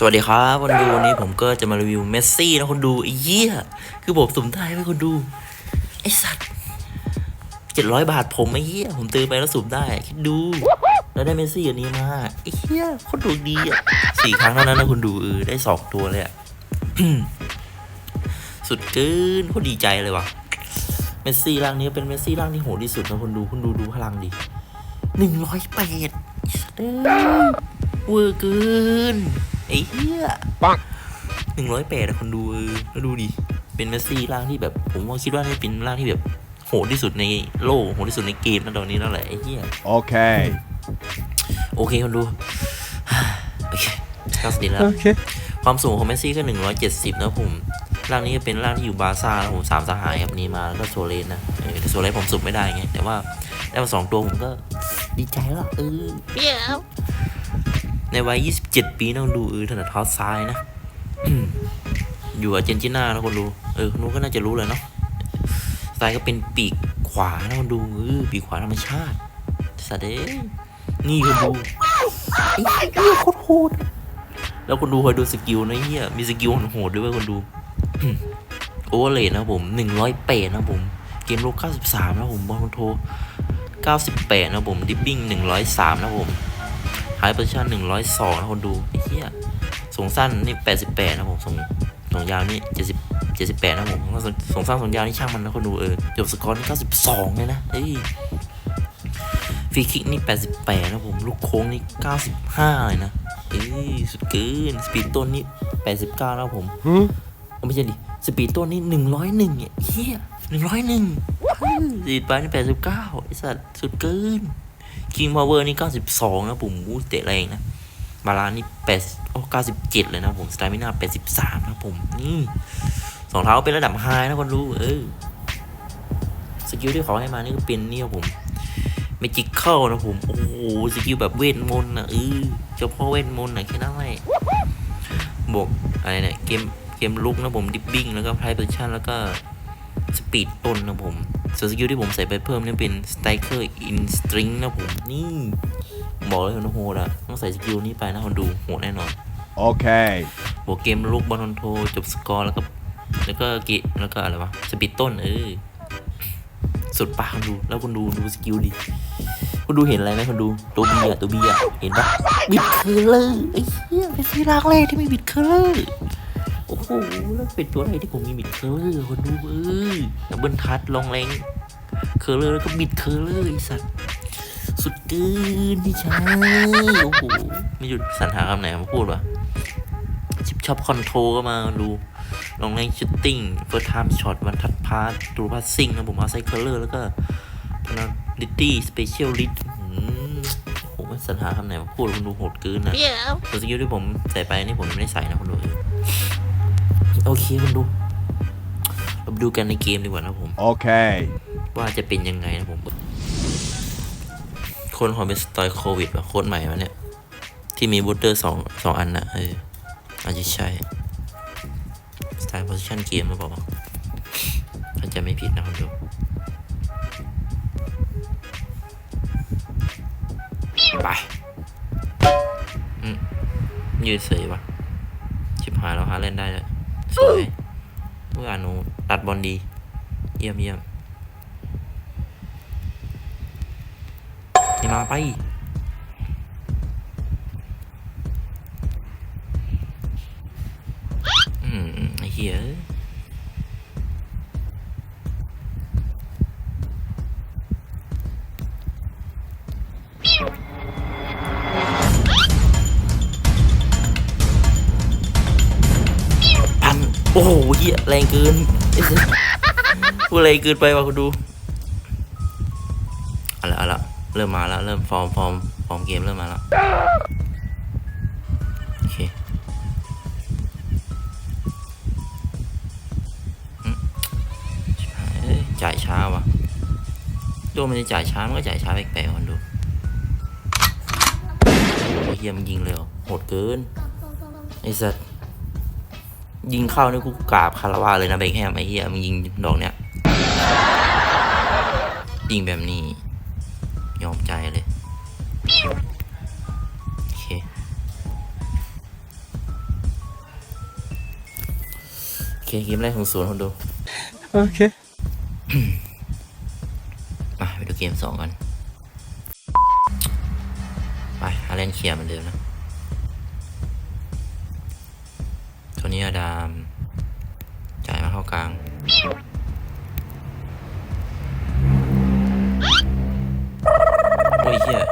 สวัสดีครับคนดูวันนี้ผมก็จะมารีวิวเมสซี่นะคนดูไอ้เหี้ยคือผมสุ่มได้ไหมคนดู ไอ้สัตว์เจ็ดร้อยบาทผมไอ้เหี้ยผมตื่นไปแล้วสุ่มได้ คิดดู แล้วได้เมสซี่อันนี้มาไอ้เหี้ยคนดูดีอะสี่ครั้งเท่านั้นนะคนดูเออได้สองตัวเลยอะสุดเกินโคตรดีใจเลยว่ะเมสซี่ร่างนี้เป็นเมสซี่ร่างที่โหดที่สุดนะคนดูคนดูดูพลังดิหนึ่งร้อยแปดเด้อเวอร์เกิน ไอ้เหี้ยปังหนึ่งร้อยแปดคนดูเออแล้วดูดิ เป็นเมสซี่ร่างที่แบบ ผมว่าคิดว่านี่เป็นร่างที่แบบโหดที่สุดในโลกโหดที่สุดในเกมนะตอนนี้นั่นแหละไอ้เหี้ย Okay. โอเคคนดูโอเคเข้าสติแล้ว Okay. ความสูงของเมสซี่ก็170นะผมร่างนี้จะเป็นร่างที่อยู่บาร์ซ่านะผมสามสหายครับนีมาแล้วก็โซเลสนะเออแต่โซเลสผมสุดไม่ได้ไงแต่ว่าได้มาสองตัวผมก็ดีใจแล้วเออ ในวัย 27 ปีนะคนดูเออถนัดเท้าซ้ายนะ อยู่อาร์เจนตินานะคนดู เออคนดูก็น่าจะรู้เลยเนาะซ้ายก็เป็นปีกขวานะคนดูเออปีกขวาธรรมชาติสะเด้นี่คนดูไอ้เหี้ยโคตรโหดแล้วคนดูคอยดูสกิลนะเฮียมีสกิลโหดด้วยเวยคนดูโอเวอร์เลดนะผมหนึ่งร้อยแปดนะผม เกมโลกเก้าสิบสามนะผมบอลคอนโทรเก้าสิบแปดนะผมดิปปิ้งหนึ่งร้อยสามนะผม ไฮเปอร์ชันหนึ่งร้อยสองนะคนดูไอ้เหี้ยส่งสั้นนี่แปดสิบแปดนะผมส่งส่งยาวนี่เจ็ดสิบเจ็ดสิบแปดนะผมส่งส่งสั้นส่งยาวนี่ช่างมันนะคนดูเออจบสกอร์นี่เก้าสิบสองเลยนะเอ้ยฟรีคิกนี่แปดสิบแปดนะผมลูกโค้งนี่เก้าสิบห้าเลยนะเอ้ยสุดเกินสปีดต้นนี่แปดสิบเก้าแล้วผม Hmm? เอาไม่ใช่ดิสปีดต้นนี่หนึ่งร้อยหนึ่งเนี่ยเฮียหนึ่งร้อยหนึ่งสปีดไปนี่แปดสิบเก้าไอสัตว์สุดเกิน คิงพาวเวอร์นี่เก้าสิบสองนะผมอู้เตะแรงนะ บาลานนี่แปดโอ้เก้าสิบเลยนะผมสไตมิน่าแปดสิบสามนะผมนี่สองเท้าเป็นระดับไฮนะคนรู้ เออ สกิลที่เขาให้มานี่ก็เป็นเนี่ยผมเมจิคเข้านะผม โอ้โห สกิลแบบเวทมนต์นะเออเฉพาะเวทมนต์นะแค่นั้นแหละบวกอะไรเนี่ยเกมเกมลุกนะผมดิปบิ้งแล้วก็ไพร์เพชั่นแล้วก็สปีดต้นนะผม ส่วนสกิลที่ผมใส่ไปเพิ่มเนี่ยเป็นสไตรเกอร์อินสตริงนะผมนี่บอกเลยนะโหดอะต้องใส่สกิลนี้ไปนะคนดูโหดแน่นอน Okay. บวกเกมลุกบอลคอนโทรจบสกอร์แล้วก็แล้วก็เกะแล้วก็อะไรวะสปีดต้นเออสุดปากคนดูแล้วคนดูดูสกิลดิคุณดูเห็นอะไรไหมคนดูตัวบีอะตัวบีอะเห็นปะบิดเคอร์เลอร์ไอ้เหี้ยเป็นซีรากแรกที่ไม่บิดเคอร์เลอร์ โอ้โหแล้วเป็นตัวอะไรที่ผมมีบิดเคอร์เลอร์คนดูเออดับเบิลทัชลองแรงเคอร์เลอร์แล้วก็บิดเคอร์เลอร์ไอ้สัตว์สุดเกินพี่ชายโอ้โหไม่หยุดสรรหาคำไหนมาพูดวะชิปช็อปคอนโทรก็มาดูลองเล่นชูตติ้งเฟิร์สไทม์ช็อตวันทัดพาร์ตดูพาสซิ่งนะผมเอาไซเคอร์เลอร์แล้วก็พนันดิตี้สเปเชียลลิทผมไม่สรรหาคำไหนมาพูดคุณดูโหดเกินนะแต่สกิลที่ผมใส่ไปนี่ผมไม่ได้ใส่นะคุณดูเออ โอเคคุณดูเราไปดูกันในเกมดีกว่านะผม Okay. ว่าจะเป็นยังไงนะผม คนของเป็นสไตล์โควิดว่ะโค้ดใหม่วะเนี่ย ที่มีบูสเตอร์สองสองอันนะเอออาจจะใช่สไตล์โพซิชันเกมหรือเปล่าวะถ้าจะไม่ผิดนะคุณดูไปอืมยืดเสยวะชิบหายแล้วหาเล่นได้แล้ว สวยเมื่ออานูตัดบอลดี เยี่ยมเยี่ยมนี่มาไป อ้โหเหี้ยแรงเกินไอ้สัสพูดแรงเกินไปวะคุณดูอาละเอาละเริ่มมาแล้ว เริ่มฟอร์มฟอร์มฟอร์มเกมเริ่มมาแล้ว โอเคจ่ายช้าว่ะตัวมันจะจ่ายช้า มันก็จ่ายช้าแปลกๆคนดูโอ้เฮียมันยิงเลยเหรอโหดเกิน ไอ้สัส ยิงเข้านี่กูกราบคาราวาเลยนะเบคแฮมไอ้เหี้ยมึงยิงดอกเนี้ยยิงแบบนี้ ยอมใจเลยโอเคโอเคเกมแรกของศูนย์คนดูโอเคมาไปดูเกมสองกัน ไปอาเลนเขียเหมันเดิมนะ นี่อดาม จ่ายมาเข้ากลาง โอ้ยเฮีย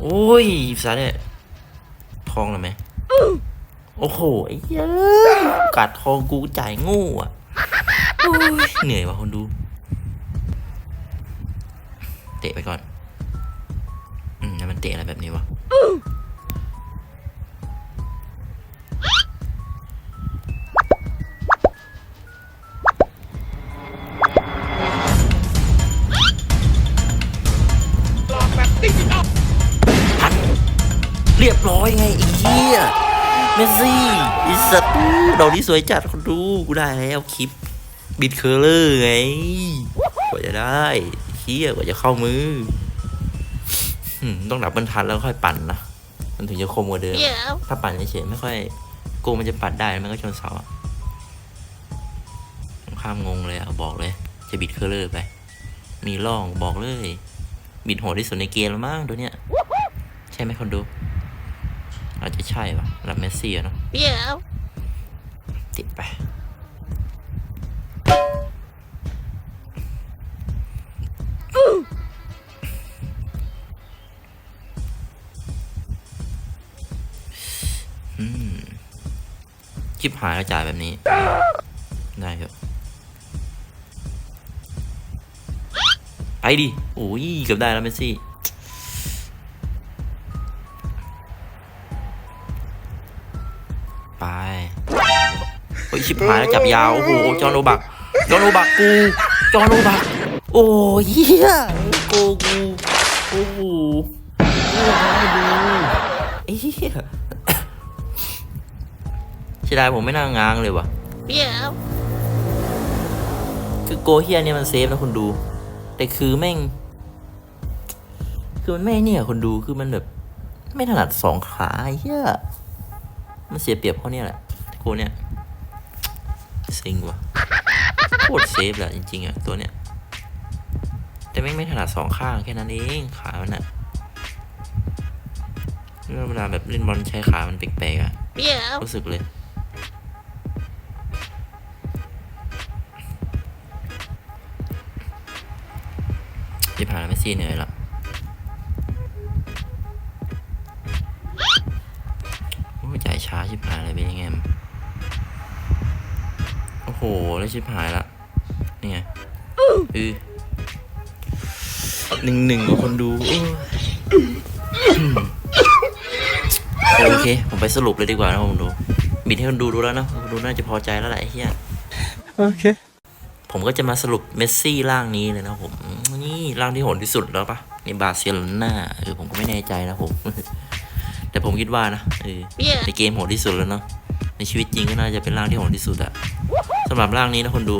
โอ้ยสาเนี่ยทองแล้วไหมโอ้โหไอ้เหี้ยกัดทองกูจ่ายงูอะเหนื่อยว่ะคนดู เตะไปก่อน อืมแล้วมันเตะอะไรแบบนี้วะ เมสซี่ไอิสัตว์ดอกนี้สวยจัดคนดูกูได้แล้วคลิปบิดเคอร์เลอร์ไงกว่าจะได้เฮียกว่าจะเข้ามืออืมต้องดับเบิลทันแล้วค่อยปั่นนะมันถึงจะคมกว่าเดิม ถ้าปั่นเฉยๆไม่ค่อยโกงมันจะปัดได้มันก็ชนเสาอะข้ามงงเลยอะบอกเลย จะบิดเคอร์เลอร์ไป มีร่องบอกเลย บิดโหดที่สุดในเกมแล้วมั้งตัวเนี้ยใช่ไหมคนดู อาจจะใช่ปะรับเมสซี่อะเนาะ Yeah. ติดไป อืมชิบหายแล้วจ่ายแบบนี้ ได้ครับ ไปดิ โอ้ย เกือบได้แล้วเมสซี่ ไปโอ้ยชิบหายแล้วจับยาวโอ้โหจอห์นโอบักจอห์นโอบักกูจอห์นโอบักโอ้ยเหี้ยโกกูโอ้โหโอ้โหดูไอ้เหี้ยเสียดายผมไม่น่างางเลยวะ Yeah. คือโกเฮียเนี่ยมันเซฟนะคุณดู แต่คือแม่ง คือมันไม่เนี่ยคนดูคือมันแบบ ไม่ถนัดสองขาไอ้เฮีย มันเสียเปรียบเพราะเนี่ยแหละโกเนี่ยซิงว่ะโคตรเซฟแหละจริงๆอะตัวเนี้ยแต่แม่งไม่ถนัดสองข้างแค่นั้นเองขามันอะแล้วเวลาแบบเล่นบอลใช้ขามันแปลกๆอะ Yeah. รู้สึกเลยที่ผ่านไม่ซี่เหนื่อยละ ช้าชิบหายเลยเป็นยังไงมโอ้โห แล้วชิบหายละนี่ไงเออหนึ่งหนึ่งกับคนดูโอ้ยโอเค ผมไปสรุปเลยดีกว่านะผมดูบิดให้คนดูดูแล้วนะคนดูน่าจะพอใจแล้วแหละไอ้เหี้ย Okay. ผมก็จะมาสรุปเมสซี่ร่างนี้เลยนะผม นี่ร่างที่โหดที่สุดแล้วปะในบาร์เซโลนาเออผมก็ไม่แน่ใจนะผมแต่ ผมคิดว่านะเออ Yeah. ในเกมโหดที่สุดแล้วเนาะในชีวิตจริงก็น่าจะเป็นร่างที่โหดที่สุดอะสำหรับร่างนี้นะคนดู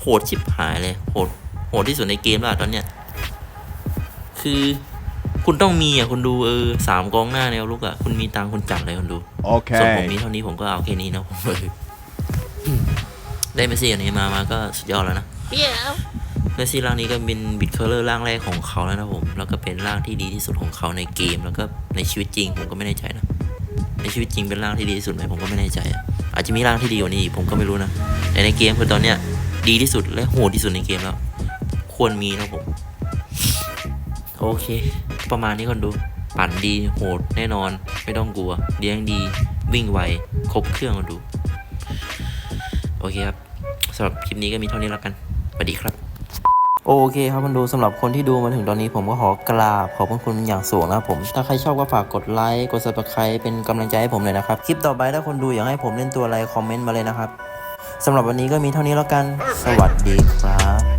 โหดชิบหายเลยโหดโหดที่สุดในเกมแล้วอะตอนเนี้ยคือคุณต้องมีอะคุณดูเออสามกองหน้าแนวลุกอะคุณมีตังค์คุณจัดเลยคุณดูส่วนผม Okay. มีเท่านี้ผมก็เอาแค่นี้นะผมเลยได้เมสซี่อันนี้มามาก็สุดยอดแล้วนะ Yeah. เมสซี่ร่างนี้ก็เป็นบิดเคอร์เลอร์ร่างแรกของเขาแล้วนะผม แล้วก็เป็นร่างที่ดีที่สุดของเขาในเกม แล้วก็ในชีวิตจริงผมก็ไม่แน่ใจนะ ในชีวิตจริงเป็นร่างที่ดีที่สุดไหมผมก็ไม่แน่ใจอะอาจจะมีร่างที่ดีกว่านี้อีกผมก็ไม่รู้นะ แต่ในเกมคือตอนเนี้ยดีที่สุดและโหดที่สุดในเกมแล้ว ควรมีนะผม โอเค ประมาณนี้คนดู ปั่นดีโหดแน่นอน ไม่ต้องกลัว เลี้ยงดี วิ่งไว ครบเครื่องคนดู โอเคครับสำหรับคลิปนี้ก็มีเท่านี้แล้วกันสวัสดีครับ โอเคครับคนดูสำหรับคนที่ดูมาถึงตอนนี้ผมก็ขอกราบขอบพระคุณอย่างสูงนะครับผม ถ้าใครชอบก็ฝากกดไลค์กดซับสไครป์เป็นกำลังใจให้ผมเลยนะครับคลิปต่อไปถ้าคนดูอยากให้ผมเล่นตัวอะไรคอมเมนต์มาเลยนะครับสำหรับวันนี้ก็มีเท่านี้แล้วกัน สวัสดีครับ